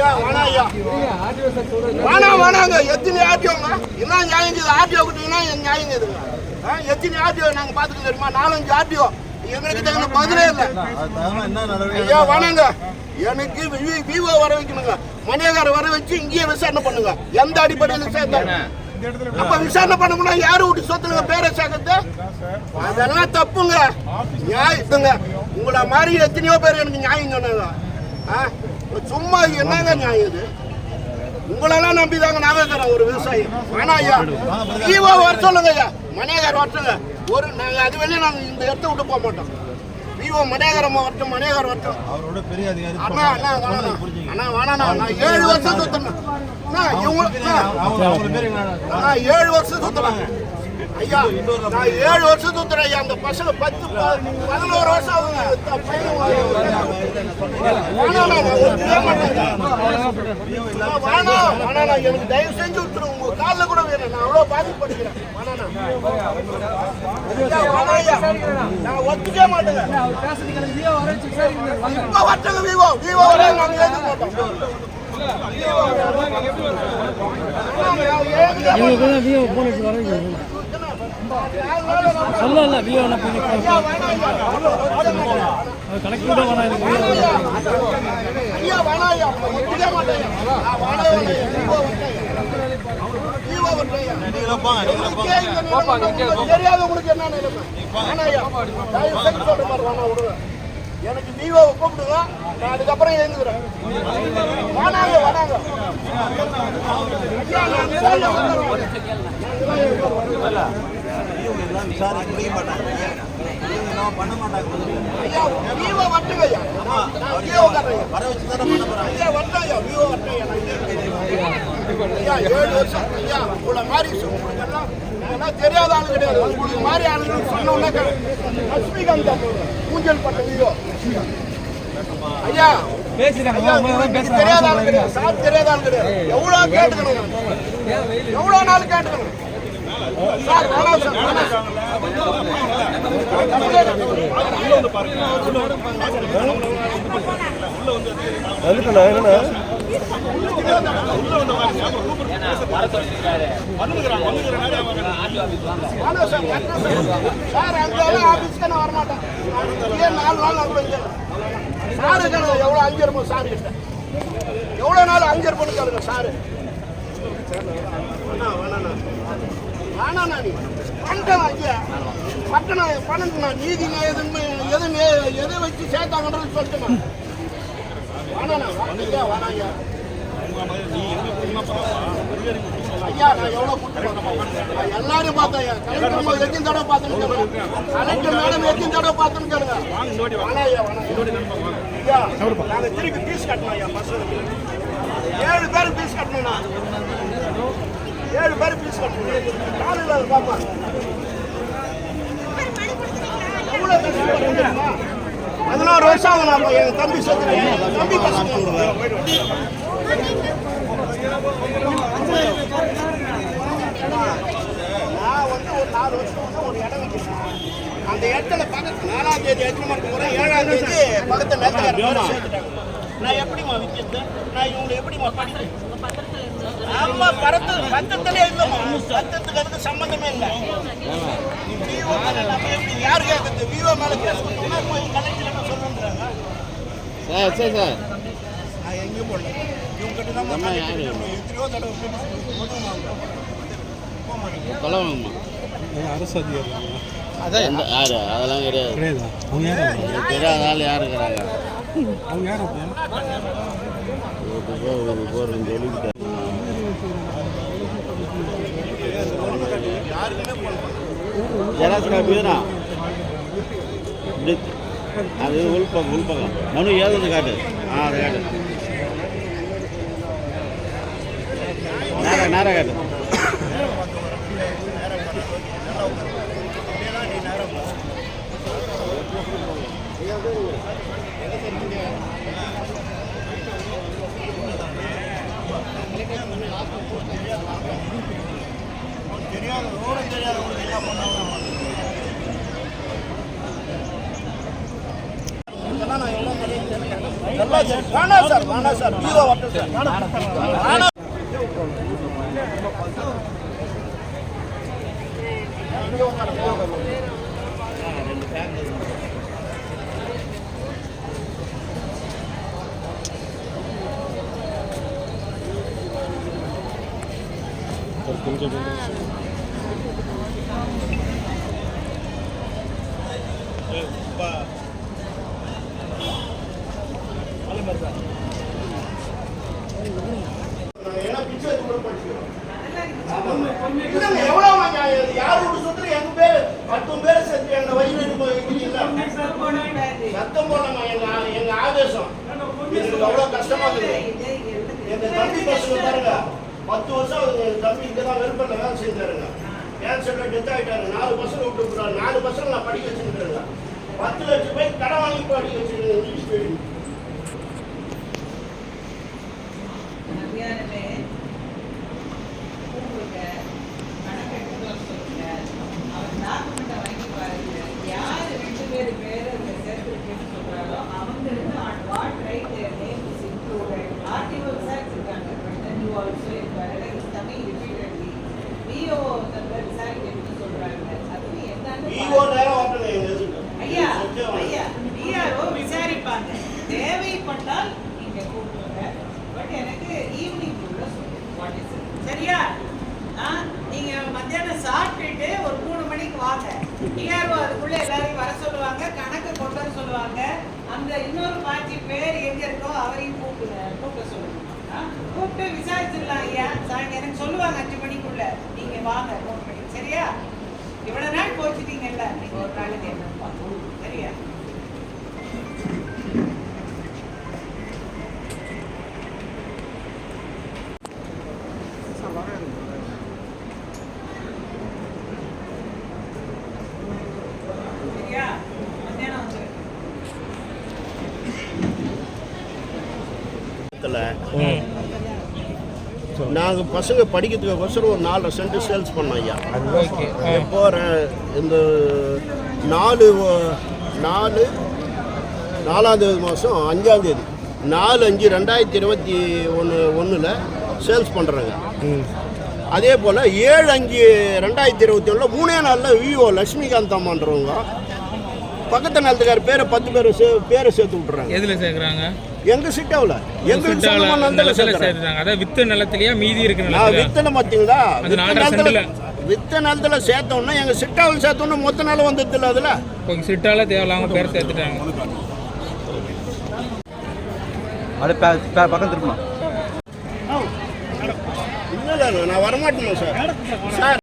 ஐயா வேணாம் வேணாங்க எத்தனை ஆட்டியோங்க என்ன நியாயம். இது ஆட்டியோ கொடுத்தீங்கன்னா என் நியாயம் இதுங்க ஆ, எத்தனை ஆட்டியோ நாங்க பாத்துக்க தெரியுமா? நாலஞ்சு ஆட்டியோ எங்களுக்கு தகுந்த பதிலே இல்லை. ஐயா வேணாங்க எனக்கு விவோ வர வைக்கணுங்க. மணியகார வர வச்சு இங்கேயே விசாரணை பண்ணுங்க. எந்த அடிப்படையில் சேர்த்தாங்க அப்ப விசாரணை பண்ணணும்னா யாரு விட்டு சொத்துங்க பேரை சேர்க்கறது அதெல்லாம் தப்புங்க. நியாயத்துங்க உங்களை மாதிரி எத்தனையோ பேர் எனக்கு நியாயம் சொன்னாங்க. ஆ? சும்மா என்னங்க நியாயம் இது? உங்களெல்லாம் நம்பி தாங்க நான் இருக்கிறேன் ஒரு விவசாயி. ஆனா ஐயா ஈவோ வர சொல்லுங்க ஐயா. மணியகார் வரட்டுங்க ஒரு நாங்க அது வெளியே நாங்க இந்த இடத்த விட்டு போக மாட்டோம். விவோ மணியகாரம் வரட்டும் மணியகார் வரட்டும் அவரோட பெரிய அதிகாரி அண்ணா அண்ணா வேணாண்ணா. அண்ணா. வேணாண்ணா நான் ஏழு வருஷம் அண்ணா ஏழு வருஷம் சுத்துறாங்க ஐயா நான் ஏழு வருஷம் தூத்துறேன் ஐயா. அந்த பசங்க பத்து பதினோரு வருஷம் ஆகுங்க இந்த நான் வேணாம் எனக்கு தயவு செஞ்சு விட்டுருங்க உங்க காலில் கூட வேணும். நான் அவ்வளோ பாதிப்படுகிறேன் ஐயா, நான் ஒத்துக்கவே மாட்டேங்க. இப்ப விவோ விவோ வர நாங்க மாட்டோம் எனக்கு விவோ வியோ வேணாம் வேணாம் விவோ என்ன மாதிரி எனக்கு விவோவை கூப்பிடுங்க நான் அதுக்கப்புறம் எழுந்துக்கிறேன் வேணாங்க வேணாங்க விசாரிக்க முடிய மாட்டாங்க. பண்ண மாட்டாங்க. வர வச்சு தானே பண்ண போறாங்க. ஏழு வருஷம் ஐயா உங்களை மாதிரி உங்களுக்கு எல்லாம் நாங்கெல்லாம் தெரியாத ஆளு கிடையாது. உங்களுக்கு மாதிரி ஆளுங்க சொன்னோன்னே லட்சுமிகாந்த் ஊஞ்சல் பட்ட வீடியோ ஐயா தெரியாத ஆளு கிடையாது. சார் தெரியாத ஆளு கிடையாது. எவ்வளோ கேட்டுக்கணும்? எவ்வளோ நாள் கேட்டுக்கணும்? சார் வேணாம் சார். அங்கே ஆஃபீஸ்க்கு நான் வரமாட்டேன் நாலு நாள் அனுபவிக்கிறேன் சாரு? எவ்வளோ அஞ்சு இருப்போம் சார். கிட்ட எவ்வளோ நாள் அஞ்சு இருப்போம்னு கேளுங்க சாரு வேணா வேணாண்ணா நீ பண்ணிட்டேன் ஐயா பட்டணம் பண்ணணுண்ணா நீதி எதுன்னு எது எதை வச்சு சேர்த்தாங்கன்றது சொல்லிட்டுண்ணா ஐயா ஐயா ஐயா நான் எவ்வளோ கூட்டு பார்த்தேன் ஐயா. கலெக்டர் எத்தனை தடவை பார்த்தேன்னு கேளுங்க. கலெக்டர் மேடம் எத்தனை தடவை பார்த்தேன்னு கேளுங்க. ஐயா ஐயா நாங்கள் திருப்பி ஃபீஸ் கட்டணும் ஐயா பசங்களுக்கு ஏழு பேர் ஃபீஸ் கட்டணும்ண்ணா ஏழு பேர் ஃபீஸ் கட்டணும் காலையில் பாப்பா எவ்வளோ கஷ்டப்பட்டு தெரியுமா? பதினாறு வருஷம் ஆகும் நான் என் தம்பி சேர்த்து தம்பி பசங்க நான் வந்து ஒரு நாலு வருஷம் வந்து ஒரு இடம் வச்சிருக்கேன். அந்த இடத்துல பக்கத்து நாலாம் தேதி எட்டு மணிக்கு போகிறேன் ஏழாம் தேதி பக்கத்து நேரத்தில் சேர்த்துட்டாங்க. நான் எப்படிம்மா விற்கிறது நான் இவங்களை எப்படிம்மா படிக்கிறேன் ஆமா பரத்து பத்தத்திலே இல்லைம்மா பத்தத்துக்கு அதுக்கு சம்பந்தமே இல்லை. விவோ மேல நம்ம எப்படி யார் கேட்கறது விவோ மேல கேஸ் போய் கலெக்டர் சொல்லுன்றாங்க? சார் சரி சார். நான் எங்கேயும் போடல. இவங்க கிட்ட தான் நம்ம யாரு? எத்தனையோ தடவை சொல்லணுமா அரசு அதிகாரி அதான் யாரு? அதெல்லாம் கிடையாது. கிடையாதா? அவங்க யார் தெரியாத ஆள் யாரு இருக்கிறாங்க? அவங்க யார் அப்போ போகிறேன்னு சொல்லிக்கிட்டேன் ஜெராக்ஸ் காப்பி தான்? இப்படி அது உள்பக்கம் உள்பக்கம் மனு ஏழுது காட்டு? ஆ அதை காட்டு. நேரம் நேரம் காட்டு தெரியாத ரோடும் தெரியாத ஒரு என்ன பண்ணாங்க இதெல்லாம் நான் எவ்வளோ மரியாதை நல்லா தெரியும். வேணாம் சார் வேணாம் சார் ஹீரோ வரட்டும் சார் வேணாம் ஏன்னா சத்தம் போடலாமா எங்க எங்க ஆவேசம் எங்களுக்கு அவ்வளவு கஷ்டமா இருக்குது எங்க தம்பி பசங்க பாருங்க பத்து வருஷம் தம்பி இங்கதான் வெறுப்பில் வேலை செஞ்சாருங்க கேன்சர்ல டெத் ஆயிட்டாரு. நாலு பசங்க விட்டு போறாரு நாலு பசங்க நான் படிக்க வச்சுருக்கேங்க பத்து லட்சம் பேர் கடன் வாங்கி படிக்க வச்சிருக்கேன் இங்கிலீஷ் மீடியம் சரியா? ஆ நீங்க மத்தியானம் சாப்பிட்டுட்டு ஒரு மூணு மணிக்கு வாங்க. டிஆர்ஓ அதுக்குள்ள எல்லாரையும் வர சொல்லுவாங்க கணக்கு கொண்டு வர சொல்லுவாங்க. அந்த இன்னொரு பாட்டி பேர் எங்க இருக்கோ அவரையும் கூப்பிடுங்க கூப்பிட சொல்லுங்க ஆ? கூப்பிட்டு விசாரிச்சிடலாம் ஐயா. சாயங்க எனக்கு சொல்லுவாங்க அஞ்சு மணிக்குள்ள. நீங்க வாங்க மூணு மணிக்கு. சரியா? இவ்வளவு நாள் போச்சுட்டீங்கல்ல நீங்க ஒரு நாளைக்கு என்ன பார்க்கணும் சரியா சரியா மத்தியானம் வந்து நாங்க பசங்க படிக்கிறதுக்கோசரம் ஒரு நாலரை சென்ட் சேல்ஸ் பண்ணோம் ஐயா. எப்போ இந்த நாலு நாலு நாலாம் தேதி மாதம் அஞ்சாம் தேதி நாலு அஞ்சு ரெண்டாயிரத்தி இருபத்தி ஒன்று ஒன்றில் சேல்ஸ் பண்ணுறாங்க அதே போல் ஏழு அஞ்சு ரெண்டாயிரத்தி இருபத்தி ஒன்றில் மூணே நாளில் விவோ லட்சுமிகாந்த் அம்மான்றவங்க பக்கத்து நிலத்துக்கார பேரை பத்து பேரை சே பேரை சேர்த்து விட்டுறாங்க. எதுல சேர்க்குறாங்க? எங்க சிட்டாவில் எங்களுக்கு சொந்தமான நிலத்துல அதாவது வித்து நிலத்திலயா மீதி நான் நிலத்துல. வித்தனை பார்த்தீங்களா நிலத்துல. வித்த நிலத்துல சேர்த்தோம்னா எங்க சிட்டாவில் சேர்த்தோம்னா மொத்த நாள் வந்ததில்ல அதுல. இப்போ சிட்டால தேவையில்லாம பேர் சேர்த்துட்டாங்க. அப்படியே பக்கம் திருப்பணும். இல்ல இல்ல நான் வரமாட்டேன் சார். சார்